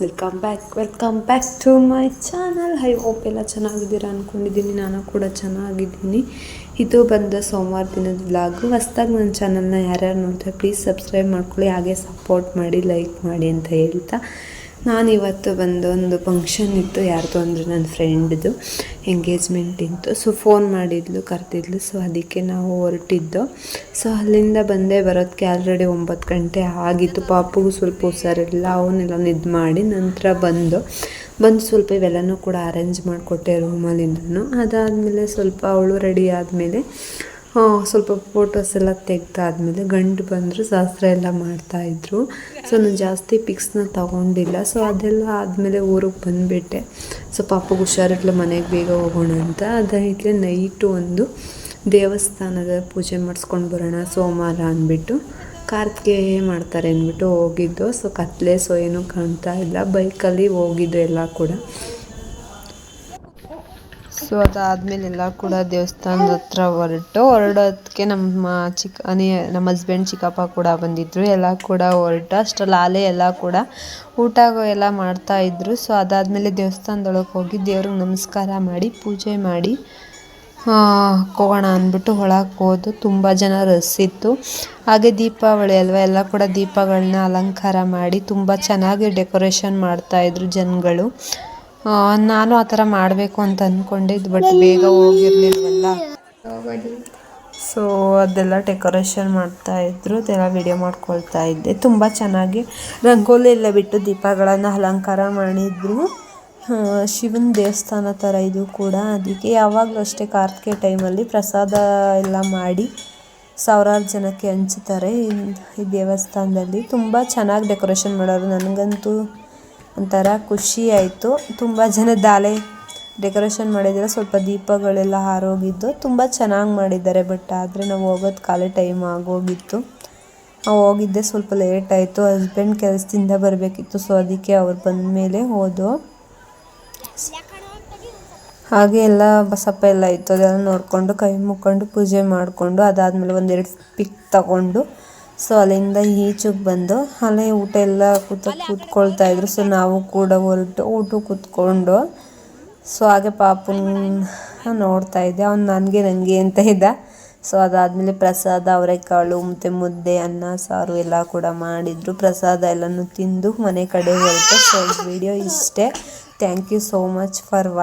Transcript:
Welcome back welcome back to my channel hi hope ಎಲ್ಲ ಚೆನ್ನಾಗಿದ್ದೀರಾ ಅಂದ್ಕೊಂಡಿದ್ದೀನಿ ನಾನು ಕೂಡ ಚೆನ್ನಾಗಿದ್ದೀನಿ. ಇದು ಬಂದ ಸೋಮವಾರ ದಿನದ ವ್ಲಾಗು ಹೊಸ್ದಾಗಿ ನನ್ನ ಚಾನಲ್ನ ಯಾರ್ಯಾರು ನೋಡ್ತಾರೆ ಪ್ಲೀಸ್ ಸಬ್ಸ್ಕ್ರೈಬ್ ಮಾಡ್ಕೊಳ್ಳಿ. ಹಾಗೆ ಸಪೋರ್ಟ್ ಮಾಡಿ ಲೈಕ್ ಮಾಡಿ ಅಂತ ಹೇಳ್ತಾ ನಾನು ಇವತ್ತು ಬಂದು ಒಂದು ಫಂಕ್ಷನ್ ಇತ್ತು, ಯಾರ್ದು ಅಂದರೆ ನನ್ನ ಫ್ರೆಂಡ್ದು ಎಂಗೇಜ್ಮೆಂಟ್ ಇತ್ತು. ಸೊ ಫೋನ್ ಮಾಡಿದ್ಲು, ಕರೆದಿದ್ಲು. ಸೊ ಅದಕ್ಕೆ ನಾವು ಹೊರಟಿದ್ದು. ಸೊ ಅಲ್ಲಿಂದ ಬಂದೇ ಬರೋದಕ್ಕೆ ಆಲ್ರೆಡಿ ಒಂಬತ್ತು ಗಂಟೆ ಆಗಿತ್ತು. ಪಾಪುಗೂ ಸ್ವಲ್ಪ ಹುಷಾರಿಲ್ಲ ಅವನ್ನೆಲ್ಲ ಇದು ಮಾಡಿ ನಂತರ ಬಂದು ಬಂದು ಸ್ವಲ್ಪ ಇವೆಲ್ಲನೂ ಕೂಡ ಅರೇಂಜ್ ಮಾಡಿಕೊಟ್ಟೆ ರೂಮಲ್ಲಿ ನಾನು ಅದಾದಮೇಲೆ ಸ್ವಲ್ಪ ಅವಳು ರೆಡಿ ಆದಮೇಲೆ ಸ್ವಲ್ಪ ಫೋಟೋಸ್ ಎಲ್ಲ ತೆಗ್ದಾದ್ಮೇಲೆ ಗಂಡು ಬಂದರು ಶಾಸ್ತ್ರ ಎಲ್ಲ ಮಾಡ್ತಾಯಿದ್ರು ಸೊ ನಾನು ಜಾಸ್ತಿ ಪಿಕ್ಸ್ನ ತಗೊಂಡಿಲ್ಲ. ಸೊ ಅದೆಲ್ಲ ಆದಮೇಲೆ ಊರಿಗೆ ಬಂದುಬಿಟ್ಟೆ. ಸೊ ಪಾಪಗೆ ಹುಷಾರಿಲ್ಲ ಮನೆಗೆ ಬೇಗ ಹೋಗೋಣ ಅಂತ. ಅದಕ್ಕೆ ನೈಟು ಒಂದು. ದೇವಸ್ಥಾನದ ಪೂಜೆ ಮಾಡಿಸ್ಕೊಂಡು ಬರೋಣ ಸೋಮವಾರ ಅಂದ್ಬಿಟ್ಟು. ಕಾರ್ತಿಗೆ ಮಾಡ್ತಾರೆ ಅಂದ್ಬಿಟ್ಟು ಹೋಗಿದ್ದು. ಸೊ ಕತ್ಲೆ ಸೊ ಏನೂ ಕಾಣ್ತಾ ಇಲ್ಲ. ಬೈಕಲ್ಲಿ ಹೋಗಿದ್ದು ಎಲ್ಲ ಕೂಡ. ಸೊ ಅದಾದ್ಮೇಲೆ ಎಲ್ಲ ಕೂಡ ದೇವಸ್ಥಾನದ ಹತ್ರ ಹೊರಟು ಹೊರಡೋದಕ್ಕೆ ನಮ್ಮ ಚಿಕ್ಕ ನಮ್ಮ ಹಸ್ಬೆಂಡ್ ಚಿಕ್ಕಪ್ಪ ಕೂಡ ಬಂದಿದ್ದರು ಎಲ್ಲ ಕೂಡ ಹೊರಟು. ಅಷ್ಟರಲ್ಲಿ ಆಲೆ ಎಲ್ಲ ಕೂಡ ಊಟ ಎಲ್ಲ ಮಾಡ್ತಾಯಿದ್ರು ಸೊ ಅದಾದಮೇಲೆ ದೇವಸ್ಥಾನದೊಳಗೆ ಹೋಗಿ ದೇವ್ರಿಗೆ ನಮಸ್ಕಾರ ಮಾಡಿ, ಪೂಜೆ ಮಾಡಿ ಹೋಗೋಣ ಅಂದ್ಬಿಟ್ಟು ಒಳಗೆ ಹೋದು. ತುಂಬ ಜನ ರಸಿತ್ತು ಹಾಗೆ ದೀಪಾವಳಿ ಅಲ್ವಾ, ಎಲ್ಲ ಕೂಡ ದೀಪಗಳನ್ನ ಅಲಂಕಾರ ಮಾಡಿ, ತುಂಬ ಚೆನ್ನಾಗಿ ಡೆಕೋರೇಷನ್ ಮಾಡ್ತಾಯಿದ್ರು ಜನಗಳು. ನಾನು ಆ ಥರ ಮಾಡಬೇಕು ಅಂತ ಅಂದ್ಕೊಂಡಿದ್ದು ಬಟ್ ಬೇಗ ಹೋಗಿರ್ಲಿಲ್ವಲ್ಲ. ಸೊ ಅದೆಲ್ಲ ಡೆಕೋರೇಷನ್ ಮಾಡ್ತಾಯಿದ್ರು ಅದೆಲ್ಲ ವಿಡಿಯೋ ಮಾಡ್ಕೊಳ್ತಾ ಇದ್ದೆ. ತುಂಬ ಚೆನ್ನಾಗಿ ರಂಗೋಲಿ ಎಲ್ಲ ಬಿಟ್ಟು ದೀಪಗಳನ್ನು ಅಲಂಕಾರ ಮಾಡಿದ್ರು. ಶಿವನ ದೇವಸ್ಥಾನ ಥರ ಇದು ಕೂಡ. ಅದಕ್ಕೆ ಯಾವಾಗಲೂ ಅಷ್ಟೇ ಕಾರ್ತಿಕೆ ಟೈಮಲ್ಲಿ ಪ್ರಸಾದ ಎಲ್ಲ ಮಾಡಿ ಸಾವಿರಾರು ಜನಕ್ಕೆ ಹಂಚ್ತಾರೆ. ಈ ದೇವಸ್ಥಾನದಲ್ಲಿ ತುಂಬ ಚೆನ್ನಾಗಿ ಡೆಕೋರೇಷನ್ ಮಾಡೋರು. ನನಗಂತೂ ಒಂಥರ ಖುಷಿ ಆಯಿತು. ತುಂಬ ಜನ ದಾಲೆ ಡೆಕೋರೇಷನ್ ಮಾಡಿದ್ದಾರೆ ಸ್ವಲ್ಪ ದೀಪಗಳೆಲ್ಲ ಹಾರೋಗಿದ್ದು ತುಂಬ ಚೆನ್ನಾಗಿ ಮಾಡಿದ್ದಾರೆ, ಬಟ್ ಆದರೆ ನಾವು ಹೋಗೋದು ಖಾಲಿ ಟೈಮ್ ಆಗೋಗಿತ್ತು. ನಾವು ಹೋಗಿದ್ದೆ ಸ್ವಲ್ಪ ಲೇಟ್ ಆಯಿತು. ಹಸ್ಬೆಂಡ್ ಕೆಲಸದಿಂದ ಬರಬೇಕಿತ್ತು, ಸೊ ಅದಕ್ಕೆ ಅವ್ರು ಬಂದ ಮೇಲೆ ಹೋದು. ಹಾಗೆ ಎಲ್ಲ ಬಸಪ್ಪ ಎಲ್ಲ ಇತ್ತು. ಅದೆಲ್ಲ ನೋಡಿಕೊಂಡು ಕೈ ಮುಕ್ಕೊಂಡು ಪೂಜೆ ಮಾಡಿಕೊಂಡು ಅದಾದಮೇಲೆ ಒಂದೆರಡು ಪಿಕ್ ತಗೊಂಡು ಸೊ ಅಲ್ಲಿಂದ ಈಚೆಗೆ ಬಂದು ಅಲ್ಲೇ ಊಟ ಎಲ್ಲ ಕೂತ ಕೂತ್ಕೊಳ್ತಾ ಇದ್ರು. ಸೊ ನಾವು ಕೂಡ ಹೊರಟು ಊಟ ಕೂತ್ಕೊಂಡು, ಸೊ ಹಾಗೆ ಪಾಪನ ನೋಡ್ತಾ ಇದ್ದೆ. ಅವ್ನು ನನಗೆ ನನಗೆ ಅಂತ ಇದ್ದ. ಸೊ ಅದಾದಮೇಲೆ ಪ್ರಸಾದ, ಅವರೆಕಾಳು, ಮತ್ತು ಮುದ್ದೆ, ಅನ್ನ, ಸಾರು ಎಲ್ಲ ಕೂಡ ಮಾಡಿದರು. ಪ್ರಸಾದ ಎಲ್ಲನೂ ತಿಂದು ಮನೆ ಕಡೆ ಹೊರಟು. ಸೊ ವಿಡಿಯೋ ಇಷ್ಟೇ. Thank you so much for ವಾ